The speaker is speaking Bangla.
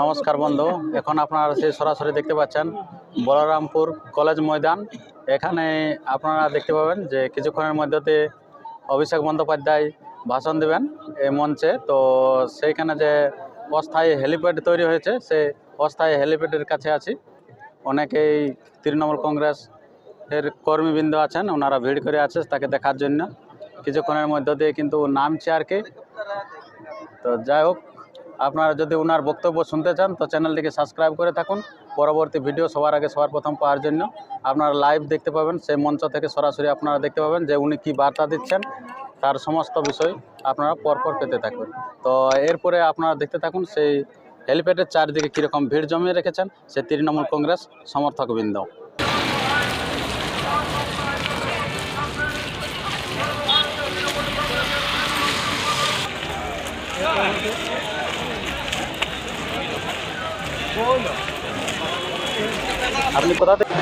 নমস্কার বন্ধু। এখন আপনারা সেই সরাসরি দেখতে পাচ্ছেন, বলরামপুর কলেজ ময়দান। এখানে আপনারা দেখতে পাবেন যে কিছুক্ষণের মধ্যে অভিষেক বন্দ্যোপাধ্যায় ভাষণ দেবেন এই মঞ্চে। তো সেইখানে যে অস্থায়ী হেলিপ্যাড তৈরি হয়েছে, সেই অস্থায়ী হেলিপ্যাডের কাছে আছি। অনেকেই তৃণমূল কংগ্রেস এর কর্মীবৃন্দ আছেন, ওনারা ভিড় করে আছে তাকে দেখার জন্য। কিছুক্ষণের মধ্য দিয়ে কিন্তু নামছে আর কি। তো যাই হোক আপনারা যদি ওনার বক্তব্য শুনতে চান, তো চ্যানেলটিকে সাবস্ক্রাইব করে থাকুন। পরবর্তী ভিডিও সবার আগে, সবার প্রথম পাওয়ার জন্য। আপনারা লাইভ দেখতে পাবেন, সেই মঞ্চ থেকে সরাসরি আপনারা দেখতে পাবেন যে উনি কী বার্তা দিচ্ছেন। তার সমস্ত বিষয় আপনারা পরপর পেতে থাকবেন তো এরপরে আপনারা দেখতে থাকুন, সেই হেলিপ্যাডের চারদিকে কীরকম ভিড় জমিয়ে রেখেছেন সে তৃণমূল কংগ্রেস সমর্থকবৃন্দ। আপনি কোথা থেকে